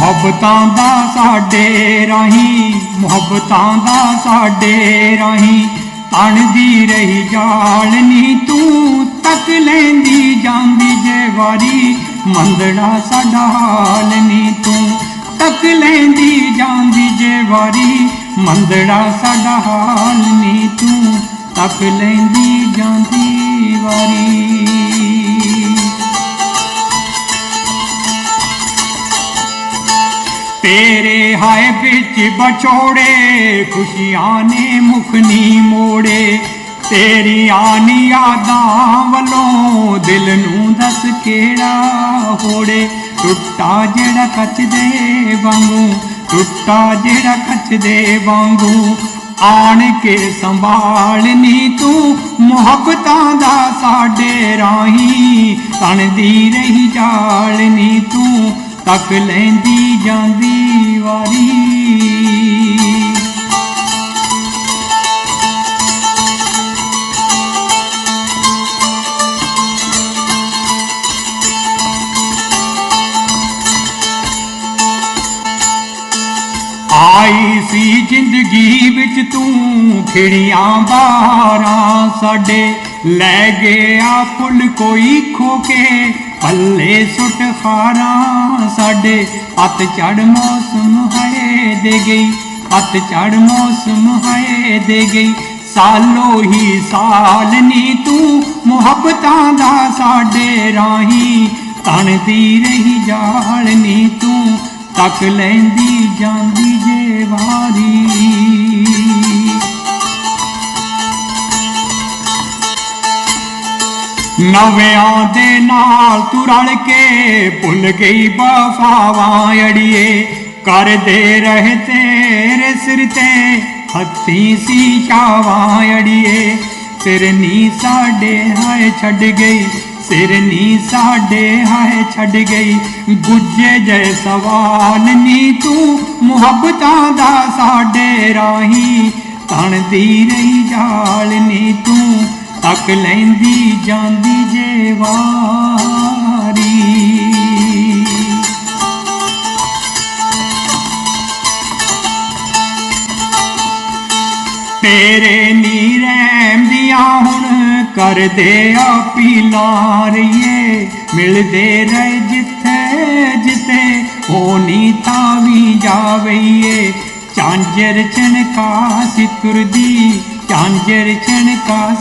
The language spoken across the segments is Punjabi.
ਮੁਹੱਬਤਾਂ ਦਾ ਸਾਡੇ ਰਾਹੀਂ, ਮੁਹੱਬਤਾਂ ਦਾ ਸਾਡੇ ਰਾਹੀਂ। ਤਣਦੀ ਰਹੀ ਜਾਲ ਨੀ ਤੂੰ, ਤੱਕ ਲੈਂਦੀ ਜਾਂਦੀ ਜੇ ਵਾਰੀ। ਮੰਦੜਾ ਸਾਡਾ ਹਾਲ ਨੀ ਤੂੰ, ਤੱਕ ਲੈਂਦੀ ਜਾਂਦੀ ਜੇ ਵਾਰੀ। ਮੰਦੜਾ ਸਾਡਾ ਹਾਲ ਨੀ ਤੂੰ, ਤੱਕ ਲੈਂਦੀ ਜਾਂਦੀ ਵਾਰੀ। ਤੇਰੇ ਹਾਏ ਵਿੱਚ ਬਚੋੜੇ ਖੁਸ਼ੀਆਂ ਨੇ ਮੁਖ ਨੀ ਮੋੜੇ। ਤੇਰੀਆਂ ਨੀ ਯਾਦਾਂ ਵੱਲੋਂ ਦਿਲ ਨੂੰ ਦੱਸ ਕਿਹੜਾ ਹੋੜੇ? ਟੁੱਟਾ ਜਿਹੜਾ ਕੱਚ ਦੇ ਵਾਂਗੂ, ਟੁੱਟਾ ਜਿਹੜਾ ਕੱਚ ਦੇ ਵਾਂਗੂ। ਆਣ ਕੇ ਸੰਭਾਲਨੀ ਤੂੰ ਮੁਹੱਬਤਾਂ ਦਾ ਸਾਡੇ ਰਾਹੀਂ, ਤਣਦੀ ਰਹੀ ਜਾਲਨੀ ਤੂੰ। ਤੱਕ ਲੈਂਦੀ ਜਾਂਦੀ ਵਾਰੀ। ਆਈ ਸੀ ਜ਼ਿੰਦਗੀ ਵਿੱਚ ਤੂੰ, ਖਿੜੀਆਂ ਬਾਰਾਂ ਸਾਡੇ। ਲੈ ਗਿਆ ਫੁੱਲ ਕੋਈ ਖੋ ਕੇ ਪੱਲੇ ਸੁੱਟ ਖਾਰਾਂ ਸਾਡੇ ਪਤ ਚੜ ਮੌਸਮ ਹੈ ਦੇ ਗਈ ਪਤ ਚੜ ਮੌਸਮ ਹੈ ਦੇ ਗਈ। ਸਾਲੋ ਹੀ ਸਾਲ ਨੀ ਤੂੰ ਮੁਹੱਬਤਾਂ ਦਾ ਸਾਡੇ ਰਾਹੀਂ, ਤਣਦੀ ਰਹੀ ਜਾਲ ਨੀ ਤੂੰ ਤੱਕ ਲੈਂਦੀ ਜਾਂਦੀ ਜੇ ਵਾਰੀ। ਨਵਿਆਂ ਦੇ ਨਾਲ ਤੂੰ ਰਲ ਕੇ ਭੁੱਲ ਗਈ ਵਫਾਵਾਂ ਅੜੀਏ। ਕਰਦੇ ਰਹੇ ਤੇਰੇ ਸਿਰ ਤੇ ਹੱਥੀ ਸੀ ਛਾਵਾਂ ਅੜੀਏ। ਸਿਰ ਨੀ ਸਾਡੇ ਹਾਏ ਛੱਡ ਗਈ, ਸਿਰ ਨੀ ਸਾਡੇ ਹਾਏ ਛੱਡ ਗਈ। ਗੁੱਜੇ ਜੈ ਸਵਾਲ ਨੀ ਤੂੰ ਮੁਹੱਬਤਾਂ ਦਾ ਸਾਡੇ ਰਾਹੀਂ। ਤਣਦੀ ਰਹੀ ਜਾਲ ਨੀ ਤੂੰ ਤੱਕ ਲੈਂਦੀ ਜਾਂਦੀ ਜੇ ਵਾਰੀ। ਤੇਰੇ ਨੀ ਰਹਿਮਦੀਆਂ ਹੁਣ ਕਰਦੇ ਆ ਪੀਲਾ ਮਿਲਦੇ ਰਹੇ ਜਿੱਥੇ ਜਿੱਥੇ ਉਹ ਨੀ ਤਾਂ ਵੀ ਜਾਵਈਏ। ਚਾਂਜਰ ਚਣਕਾ ਸੀ ਤੁਰਦੀ ਚਾਂਜਰ ਚਣਕਾ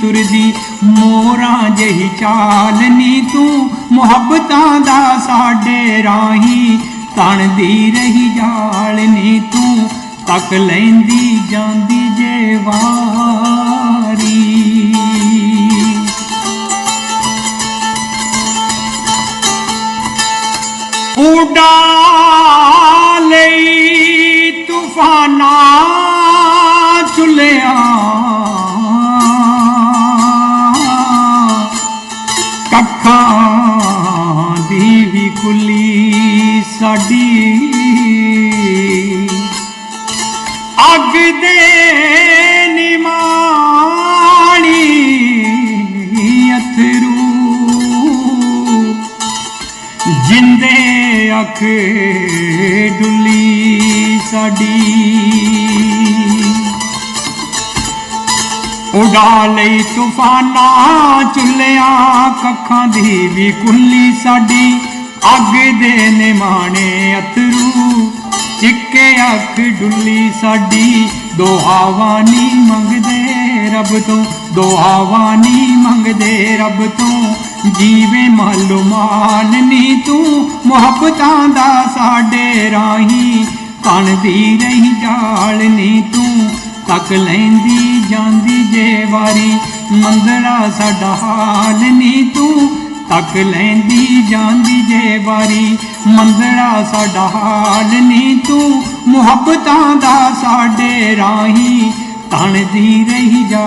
ਤੁਰਦੀ, ਮੋਰਾਂ ਜਹੀ ਚਾਲ ਨੀ ਤੂੰ, ਮੁਹੱਬਤਾਂ ਦਾ ਸਾਡੇ ਰਾਹੀਂ ਤਣਦੀ ਰਹੀ ਜਾਲ ਨੀ ਤੂੰ, ਤੱਕ ਲੈਂਦੀ ਜਾਂਦੀ ਜੇ ਵਾਰੀ। ਉਡਾ ਲਈ ਤੂਫਾਨਾ ਕੱਖਾਂ ਦੀ ਵੀ ਕੁੱਲੀ ਸਾਡੀ। ਅੱਗ ਦੇ ਨਿਮਾਣੀ ਅਥਰੂ। ਜਿੰਦੇ ਅੱਖ ਡੁੱਲੀ ਸਾਡੀ। ਉਡਾ ਲਈ ਤੂਫਾਨਾ ਚੁੱਲਿਆ ਕੱਖਾਂ ਦੀ ਵੀ ਕੁੱਲੀ ਸਾਡੀ। ਅੱਗ ਦੇ ਨਿਮਾਣੇ ਅਥਰੂ ਚਿੱਕੇ ਅੱਖ ਡੁੱਲੀ ਸਾਡੀ। ਦੁਆਵਾਂ ਨੀ ਮੰਗਦੇ ਰੱਬ ਤੋਂ ਦੁਆਵਾਂ ਨੀ ਮੰਗਦੇ ਰੱਬ ਤੋਂ। ਜੀਵੇ ਮਾਲੂਮਾਨ ਨੀ ਤੂੰ ਮੁਹੱਬਤਾਂ ਦਾ ਸਾਡੇ ਰਾਹੀਂ। ਤਣਦੀ ਰਹੀ ਜਾਲ ਨੀ ਤੂੰ ਤੱਕ ਲੈਂਦੀ ਜਾਂਦੀ ਜੇ ਵਾਰੀ ਮੰਦੜਾ ਸਾਡਾ ਹਾਲ ਨੀ ਤੂੰ ਤੱਕ ਲੈਂਦੀ ਜਾਂਦੀ ਜੇ ਵਾਰੀ ਮੰਦੜਾ ਸਾਡਾ ਹਾਲ ਨੀ ਤੂੰ ਮੁਹੱਬਤਾਂ ਦਾ ਸਾਡੇ ਰਾਹੀਂ ਤਣਦੀ ਰਹੀ ਜਾ